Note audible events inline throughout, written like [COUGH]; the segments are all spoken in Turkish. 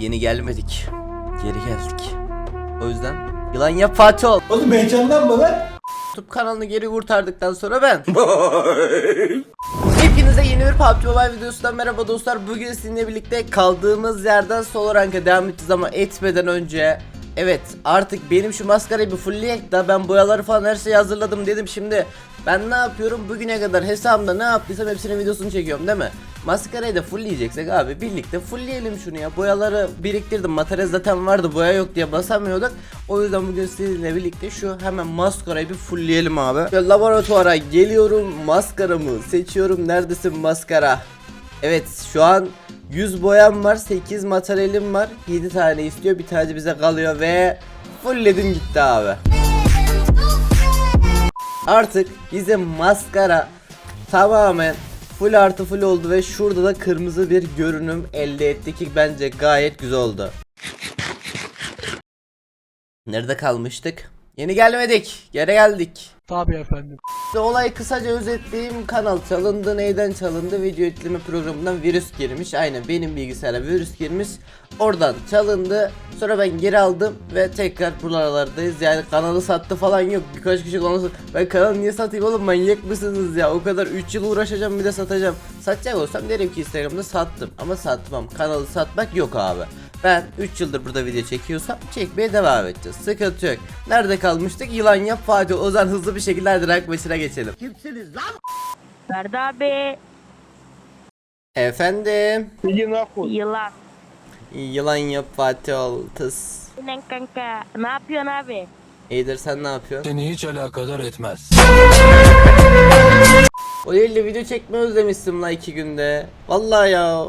Yeni gelmedik. Geri geldik. O yüzden yılan yap Fatih ol. Oğlum heyecanlanma lan. YouTube kanalını geri kurtardıktan sonra ben. [LAUGHS] Hepinize yeni bir PUBG Mobile videosundan merhaba dostlar. Bugün sizinle birlikte kaldığımız yerden solo rank'a devam edeceğiz ama etmeden önce Evet artık benim şu maskarayı bir fullleyek da ben boyaları falan her şeyi hazırladım dedim şimdi Ben ne yapıyorum? Bugüne kadar hesabımda ne yaptıysam hepsinin videosunu çekiyorum değil mi? Maskarayı da fullleyeceksek abi birlikte fullleyelim şunu ya. Boyaları biriktirdim. Materyal zaten vardı boya yok diye basamıyorduk. O yüzden bugün sizinle birlikte şu hemen maskarayı bir fullleyelim abi. Şöyle laboratuvara geliyorum maskaramı seçiyorum. Neredesin maskara? Evet şu an 100 boyam var 8 materyalim var. 7 tane istiyor bir tane bize kalıyor ve fullledim gitti abi Artık bize maskara tamamen full artı full oldu ve şurada da kırmızı bir görünüm elde ettik ki bence gayet güzel oldu. Nerede kalmıştık? Yeni gelmedik. Geri geldik. Tabii efendim. Olayı kısaca özetleyeyim. Kanal çalındı. Neyden çalındı? Video yükleme programından virüs girmiş. Aynen benim bilgisayara virüs girmiş. Oradan çalındı. Sonra ben geri aldım ve tekrar buralardayız. Yani kanalı sattı falan yok. Birkaç kişi kanalı Ben kanalı niye satayım oğlum manyak mısınız ya? O kadar 3 yıl uğraşacağım bir de satacağım. Satacak olsam derim ki Instagram'da sattım. Ama satmam. Kanalı satmak yok abi. Ben 3 yıldır burada video çekiyorsam çekmeye devam edeceğiz. Sıkıntı yok. Nerede kalmıştık? Yılan yap Fatih Ozan hızlı bir şekilde hadi rank maçına geçelim. Ferdi abi Efendim. yılan. Yılan yap Fatih ol tıs. Aynen kanka. Ne yapıyorsun abi? İyidir sen ne yapıyorsun? Seni hiç alakadar etmez. O değil de video çekme özlemişsin la iki günde. Vallahi ya.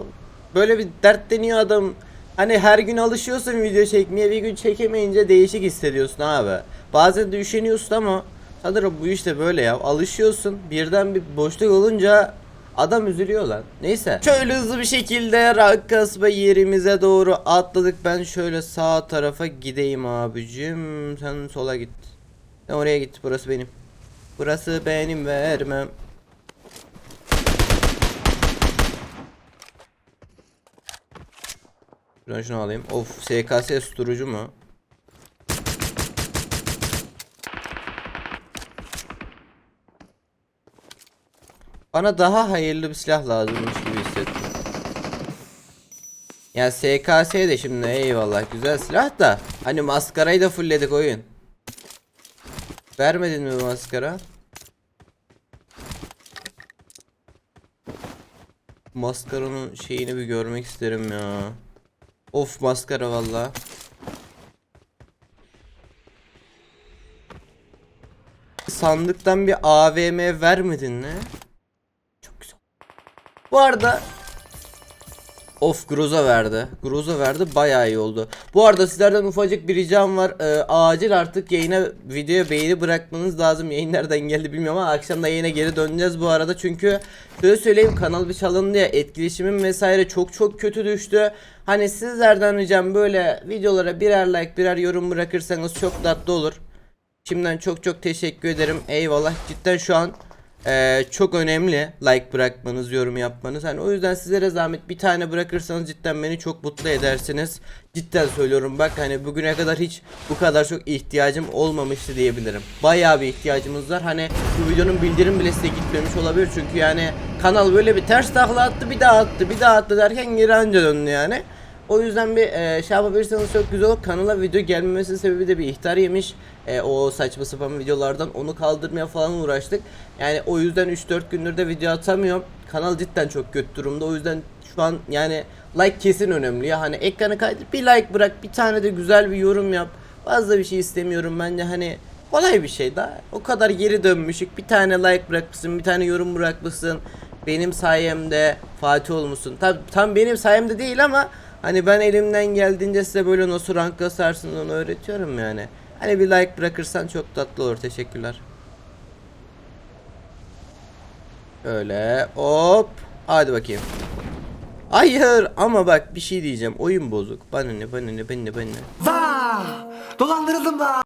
Böyle bir dertleniyor adam. Hani her gün alışıyorsun video çekmeye bir gün çekemeyince değişik hissediyorsun abi. Bazen de üşeniyorsun ama sanırım bu işte böyle ya. Alışıyorsun birden bir boşluk olunca adam üzülüyor lan. Neyse. Şöyle hızlı bir şekilde rank kasma yerimize doğru atladık. Ben şöyle sağ tarafa gideyim abicim. Sen sola git. Sen oraya git burası benim. Burası benim vermem. Şuradan şunu alayım. Of SKS susturucu mu? Bana daha hayırlı bir silah lazımmış gibi hissettim. Ya SKS de şimdi eyvallah güzel silah da hani maskarayı da fullledik oyun. Vermedin mi maskara? Maskaranın şeyini bir görmek isterim ya. Of maskara valla. Sandıktan bir AVM vermedin mi? Çok güzel. Bu arada Of Groza verdi. Groza verdi bayağı iyi oldu. Bu arada sizlerden ufacık bir ricam var. Ee, acil artık yayına videoya beğeni bırakmanız lazım. Yayın nereden geldi bilmiyorum ama akşam da yayına geri döneceğiz bu arada. Çünkü şöyle söyleyeyim kanal bir çalındı ya etkileşimim vesaire çok çok kötü düştü. Hani sizlerden ricam böyle videolara birer like birer yorum bırakırsanız çok tatlı olur. Şimdiden çok çok teşekkür ederim. Eyvallah. Cidden şu an eee, çok önemli like bırakmanız, yorum yapmanız. Hani o yüzden sizlere zahmet bir tane bırakırsanız cidden beni çok mutlu edersiniz. Cidden söylüyorum bak hani bugüne kadar hiç bu kadar çok ihtiyacım olmamıştı diyebilirim. Bayağı bir ihtiyacımız var. Hani bu videonun bildirim bile size gitmemiş olabilir çünkü yani kanal böyle bir ters takla attı, bir daha attı, bir daha attı derken geri anca döndü yani. O yüzden bir e, şey yapabilirseniz çok güzel olur. Kanala video gelmemesinin sebebi de bir ihtar yemiş. E, o saçma sapan videolardan onu kaldırmaya falan uğraştık. Yani o yüzden 3-4 gündür de video atamıyorum. Kanal cidden çok kötü durumda. O yüzden şu an yani like kesin önemli ya. Hani ekranı kaydır bir like bırak bir tane de güzel bir yorum yap. Fazla bir şey istemiyorum bence hani kolay bir şey daha. O kadar geri dönmüşük. Bir tane like bırakmışsın, bir tane yorum bırakmışsın. Benim sayemde Fatih olmuşsun. Tam, tam benim sayemde değil ama hani ben elimden geldiğince size böyle nasıl rank kasarsın onu öğretiyorum yani. Hani bir like bırakırsan çok tatlı olur. Teşekkürler. Öyle hop. Hadi bakayım. Hayır ama bak bir şey diyeceğim. Oyun bozuk. Bana ne bana ne bana ne bana ne. Vaa! Dolandırıldım da.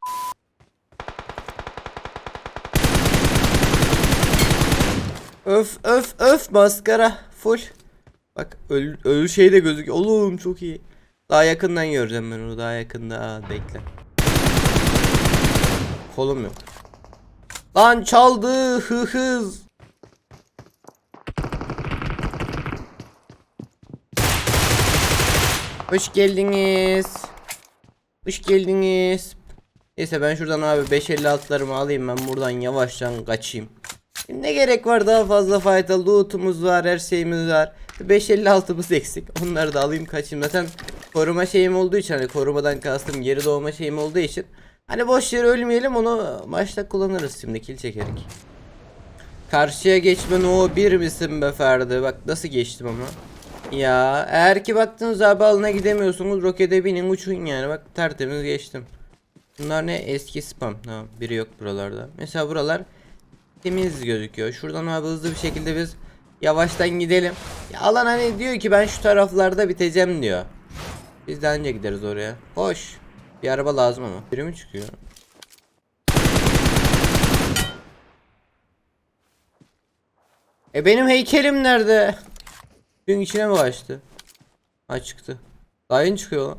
Öf öf öf maskara full. Bak ölü, ölü şey de gözüküyor. Oğlum çok iyi. Daha yakından göreceğim ben onu daha yakında. Aa, bekle. Kolum yok. Lan çaldı hı hız. Hoş geldiniz. Hoş geldiniz. Neyse ben şuradan abi 556'larımı alayım ben buradan yavaştan kaçayım. Ne gerek var daha fazla faydalı lootumuz var her şeyimiz var. 556'mız eksik onları da alayım kaçayım zaten koruma şeyim olduğu için hani korumadan kastım geri doğma şeyim olduğu için Hani boş yere ölmeyelim onu maçta kullanırız şimdi kill çekerek. Karşıya geçme no bir misin be Ferdi bak nasıl geçtim ama. Ya eğer ki baktınız abi alına gidemiyorsunuz rokete binin uçun yani bak tertemiz geçtim. Bunlar ne eski spam tamam biri yok buralarda. Mesela buralar temiz gözüküyor. Şuradan abi hızlı bir şekilde biz yavaştan gidelim. Ya alan hani diyor ki ben şu taraflarda biteceğim diyor. Biz de anca gideriz oraya. Hoş. Bir araba lazım ama. Biri mi çıkıyor? E benim heykelim nerede? Gün içine mi kaçtı? Ha çıktı. Daha yeni çıkıyor lan.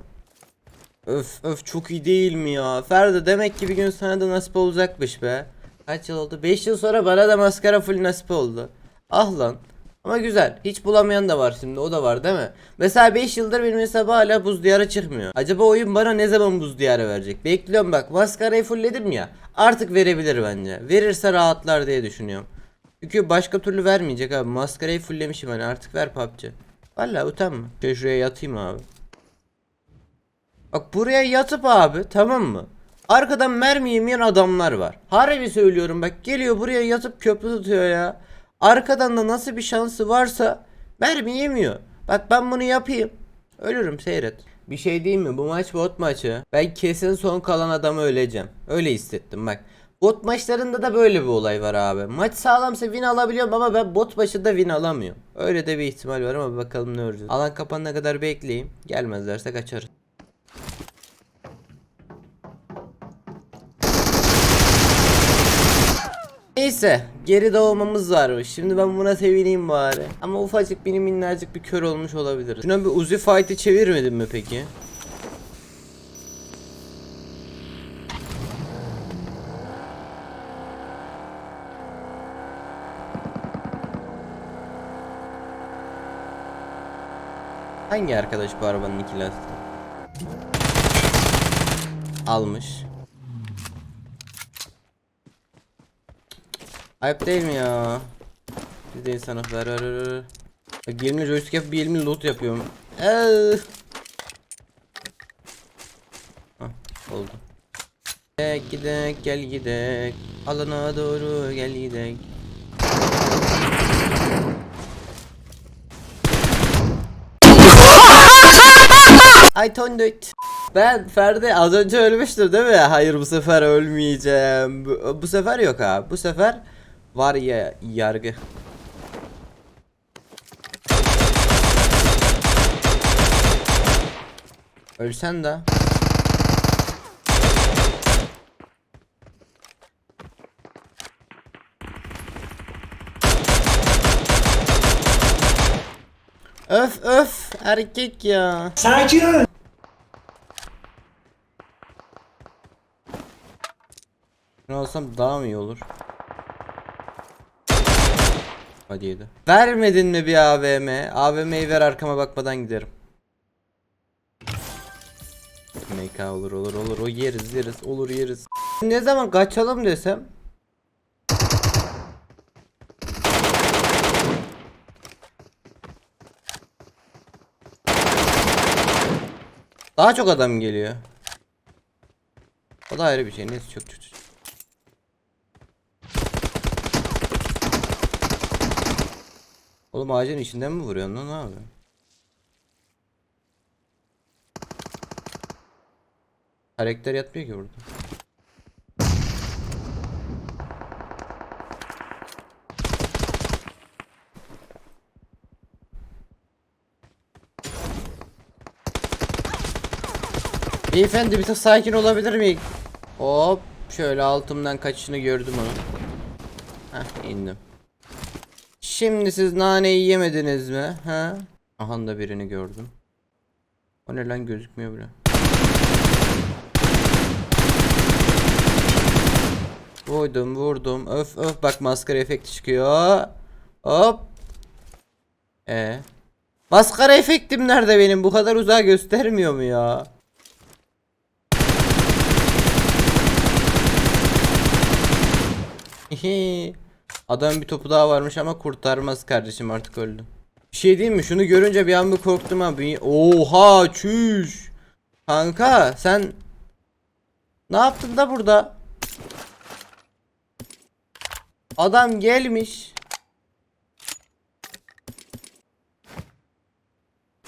Öf öf çok iyi değil mi ya? Ferdi demek ki bir gün sana da nasip olacakmış be. Kaç yıl oldu? 5 yıl sonra bana da maskara full nasip oldu. Ah lan. Ama güzel. Hiç bulamayan da var şimdi. O da var değil mi? Mesela 5 yıldır benim hesabı hala buz diyarı çıkmıyor. Acaba oyun bana ne zaman buz diyarı verecek? Bekliyorum bak. Maskarayı fullledim ya. Artık verebilir bence. Verirse rahatlar diye düşünüyorum. Çünkü başka türlü vermeyecek abi. Maskarayı fulllemişim hani artık ver PUBG. Valla utanma. Şöyle şuraya yatayım abi. Bak buraya yatıp abi tamam mı? Arkadan mermi yemeyen adamlar var. Harbi söylüyorum bak geliyor buraya yatıp köprü tutuyor ya. Arkadan da nasıl bir şansı varsa mermi yemiyor. Bak ben bunu yapayım. Ölürüm seyret. Bir şey değil mi? Bu maç bot maçı. Ben kesin son kalan adamı öleceğim. Öyle hissettim bak. Bot maçlarında da böyle bir olay var abi. Maç sağlamsa win alabiliyorum ama ben bot başında win alamıyorum. Öyle de bir ihtimal var ama bakalım ne olacak. Alan kapanana kadar bekleyeyim. Gelmezlerse kaçarız. Neyse geri doğmamız varmış. Şimdi ben buna sevineyim bari. Ama ufacık benim minnacık bir kör olmuş olabilir. Şuna bir Uzi fight'ı çevirmedin mi peki? Hangi arkadaş bu arabanın iki lastiği? Almış. Ayıp değil mi ya? Biz de insanız ver ver ver. Bak 20 joystick yapıp bir 20 loot yapıyorum. Eee. Oldu. Gidek gidek gel gidek. Alana doğru gel gidek. I told it. Ben Ferdi az önce ölmüştüm değil mi? Hayır bu sefer ölmeyeceğim. Bu, bu sefer yok abi. Bu sefer var ya yargı. Ölsen de. Öf öf erkek ya. Sakin. Ne olsam daha mı iyi olur? Hadi yedi. Vermedin mi bir AVM? AVM'yi ver arkama bakmadan giderim. MK olur olur olur o yeriz yeriz olur yeriz. Ne zaman kaçalım desem? Daha çok adam geliyor. O da ayrı bir şey. Neyse çok kötü. Oğlum ağacın içinden mi vuruyorsun lan abi? Karakter yatmıyor ki burada. Beyefendi bir tık sakin olabilir miyim? Hop şöyle altımdan kaçışını gördüm onu. Heh indim. Şimdi siz naneyi yemediniz mi? Ha? Aha da birini gördüm. O ne lan gözükmüyor bile. Vurdum vurdum. Öf öf bak maskara efekti çıkıyor. Hop. E. Maskara efektim nerede benim? Bu kadar uzağa göstermiyor mu ya? Hihi. Adam bir topu daha varmış ama kurtarmaz kardeşim artık öldü. Bir şey diyeyim mi? Şunu görünce bir an bir korktum abi. Oha çüş. Kanka sen ne yaptın da burada? Adam gelmiş.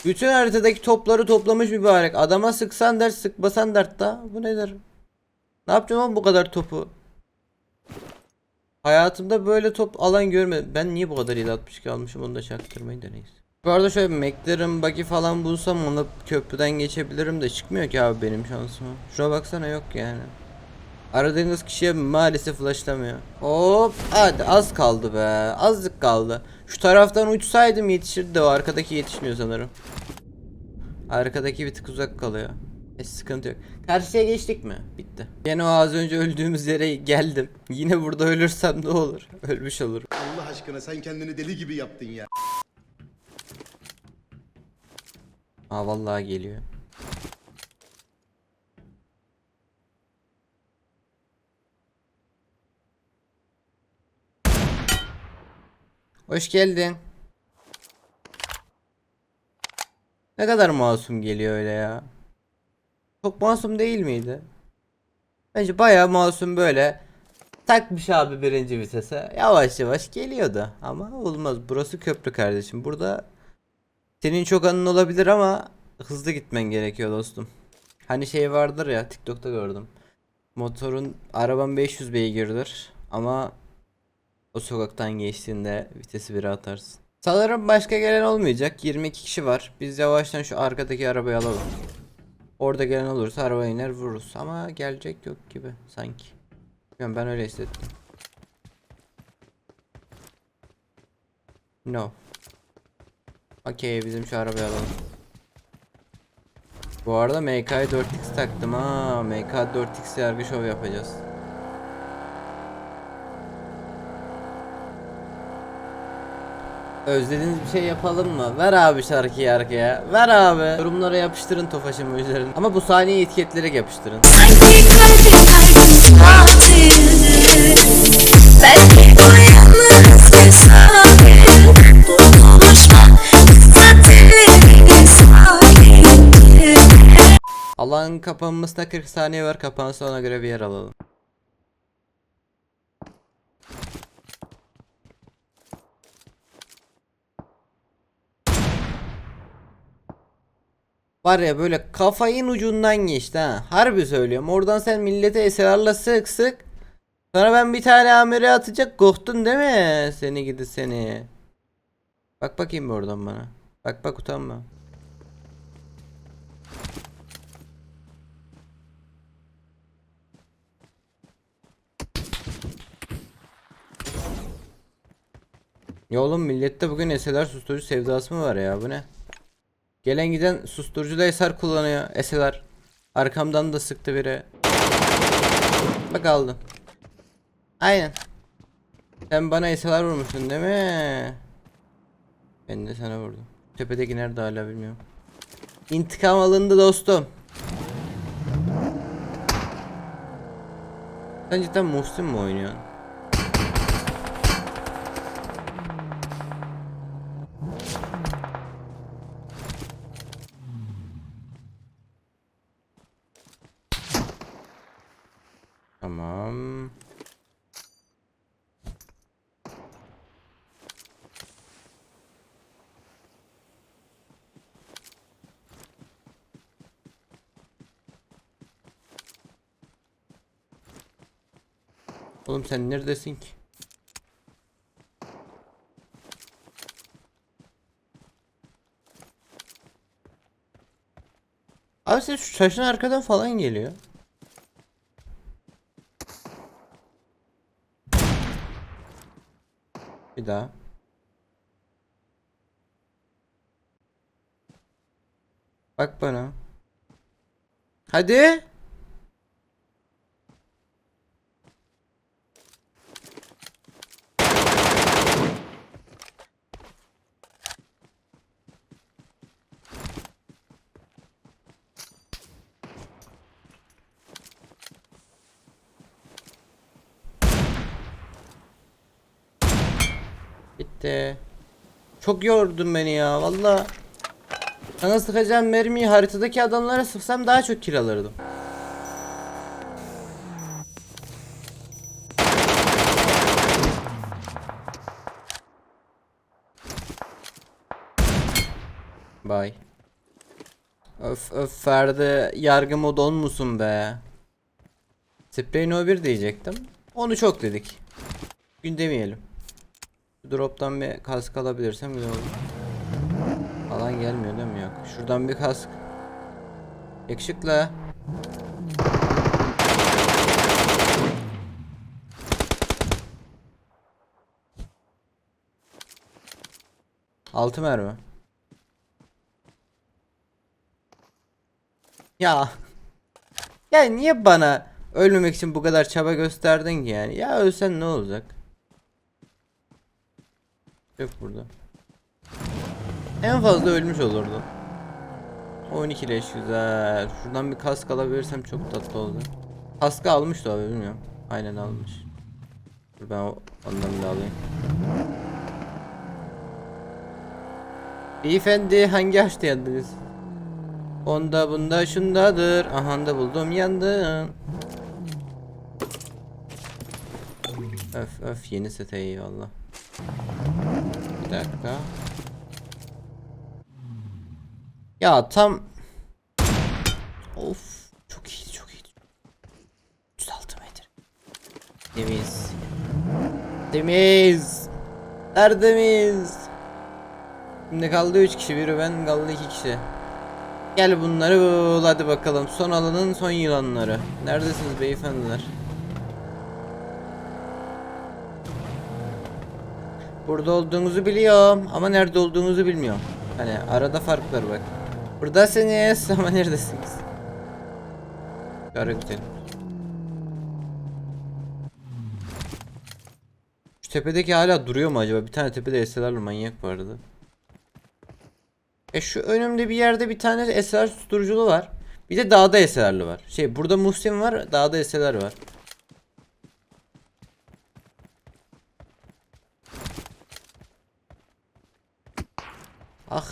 Bütün haritadaki topları toplamış mübarek. Adama sıksan dert sıkmasan dert da. Bu nedir? Ne yapacağım oğlum bu kadar topu? Hayatımda böyle top alan görmedim. Ben niye bu kadar 762 almışım onu da çaktırmayın da neyse. Bu arada şöyle McLaren buggy falan bulsam onu köprüden geçebilirim de çıkmıyor ki abi benim şansıma. Şuna baksana yok yani. Aradığınız kişiye maalesef ulaşılamıyor. Hop hadi az kaldı be. Azlık kaldı. Şu taraftan uçsaydım yetişirdi de o arkadaki yetişmiyor sanırım. Arkadaki bir tık uzak kalıyor. E sıkıntı yok. Karşıya geçtik mi? Bitti. Yine o az önce öldüğümüz yere geldim. [LAUGHS] Yine burada ölürsem ne olur? Ölmüş olurum. Allah aşkına sen kendini deli gibi yaptın ya. Aa vallahi geliyor. Hoş geldin. Ne kadar masum geliyor öyle ya. Çok masum değil miydi? Bence bayağı masum böyle takmış abi birinci vitese. Yavaş yavaş geliyordu. Ama olmaz. Burası köprü kardeşim. Burada senin çok anın olabilir ama hızlı gitmen gerekiyor dostum. Hani şey vardır ya TikTok'ta gördüm. Motorun araban 500 beygirdir ama o sokaktan geçtiğinde vitesi bir atarsın. Sanırım başka gelen olmayacak. 22 kişi var. Biz yavaştan şu arkadaki arabayı alalım. Orada gelen olursa araba iner vururuz. Ama gelecek yok gibi sanki. Bilmiyorum ben öyle hissettim. No. Okey bizim şu arabayı alalım. Bu arada MK'ya 4x taktım ha. MK 4x yargı şov yapacağız. Özlediğiniz bir şey yapalım mı? Ver abi şarkıyı arkaya. Ver abi. Yorumlara yapıştırın tofaşımı üzerine. Ama bu saniye etiketlere yapıştırın. Allah'ın kapanmasına 40 saniye var. Kapansa ona göre bir yer alalım. Var ya böyle kafayın ucundan geçti ha. Harbi söylüyorum. Oradan sen millete SLR'la sık sık. Sonra ben bir tane amire atacak korktun değil mi? Seni gidi seni. Bak bakayım oradan bana. Bak bak utanma. Ya oğlum millette bugün eseler susturucu sevdası mı var ya bu ne? Gelen giden susturucu da eser kullanıyor eseler. Arkamdan da sıktı biri. Bak aldım. Aynen. Sen bana eseler vurmuşsun değil mi? Ben de sana vurdum. Tepedeki nerede hala bilmiyorum. İntikam alındı dostum. Sen cidden Muhsin mi oynuyorsun? Oğlum sen neredesin ki? Abi sen şu taşın arkadan falan geliyor. Bir daha. Bak bana. Hadi. Bitti. Çok yordun beni ya valla. Sana sıkacağım mermiyi haritadaki adamlara sıksam daha çok kill alırdım. Bye. Öf öf Ferdi yargı modon musun be? Sprey no 1 diyecektim. Onu çok dedik. Gün demeyelim. Drop'tan bir kask alabilirsem güzel olur. Alan gelmiyor değil mi? Yok. Şuradan bir kask. Yakışıklı. Altı mermi. Ya. Ya niye bana ölmemek için bu kadar çaba gösterdin ki yani? Ya ölsen ne olacak? Yok burada. En fazla ölmüş olurdu. 12 leş güzel. Şuradan bir kask alabilirsem çok tatlı oldu. Kaskı almıştı abi bilmiyorum. Aynen almış. Dur ben ondan da alayım. Beyefendi hangi açtı yandınız? Onda bunda şundadır. Aha da buldum yandım. Öf öf yeni sete eyvallah. Dakika. Ya tam Of çok iyi çok iyi. 306 metre. Temiz. Temiz. Tertemiz. Şimdi kaldı 3 kişi biri ben kaldı 2 kişi. Gel bunları bul hadi bakalım. Son alanın son yılanları. Neredesiniz beyefendiler? Burada olduğunuzu biliyorum ama nerede olduğunuzu bilmiyorum. Hani arada fark var bak. Buradasınız ama neredesiniz? Kara güzel. Şu tepedeki hala duruyor mu acaba? Bir tane tepede eserlerle manyak vardı. E şu önümde bir yerde bir tane eser susturuculu var. Bir de dağda eserli var. Şey burada Muhsin var, dağda eserler var. Ah.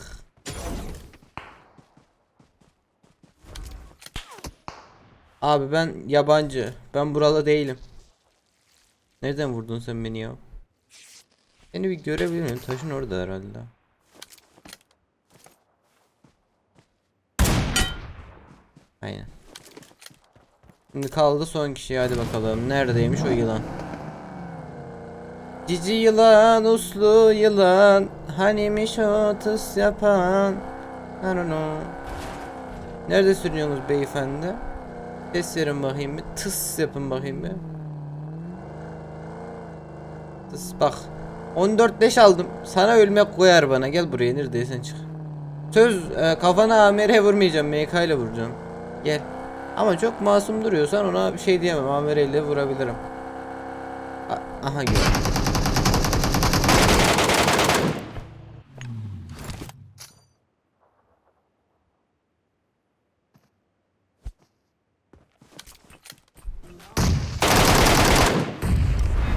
Abi ben yabancı. Ben buralı değilim. Nereden vurdun sen beni ya? Seni bir görebilir miyim? Taşın orada herhalde. Aynen. Şimdi kaldı son kişi hadi bakalım. Neredeymiş o yılan? Cici yılan, uslu yılan, hanimiş o tıs yapan. I don't know. Nerede sürüyorsunuz beyefendi? Ses verin bakayım bir. Tıs yapın bakayım bir. Tıs bak. 14 leş aldım. Sana ölmek koyar bana. Gel buraya neredeysen çık. Söz e, kafana amere vurmayacağım. MK ile vuracağım. Gel. Ama çok masum duruyorsan ona bir şey diyemem. Amere ile vurabilirim. A- Aha gel.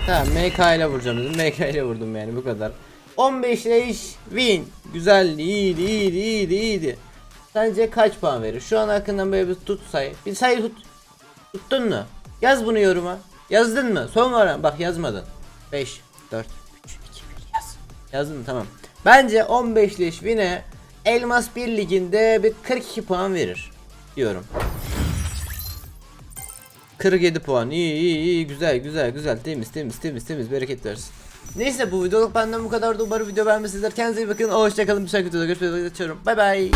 Tamam MK ile vuracağım dedim. MK ile vurdum yani bu kadar. 15 leş win. Güzel, iyiydi, iyiydi, iyiydi, iyiydi. Sence kaç puan verir? Şu an hakkından böyle bir tut say. Bir sayı tut. Tuttun mu? Yaz bunu yoruma. Yazdın mı? Son var bak yazmadın. 5 4 3 2 1 yaz. Yazdın? Tamam. Bence 15 leş win'e Elmas 1 liginde bir 42 puan verir diyorum. 47 puan. İyi iyi iyi güzel güzel güzel temiz temiz temiz temiz bereket versin. Neyse bu videoluk benden bu kadardı. Umarım video beğenmişsinizdir. Kendinize iyi bakın. Hoşçakalın. Bir sonraki videoda görüşmek üzere. Açıyorum. Bay bay.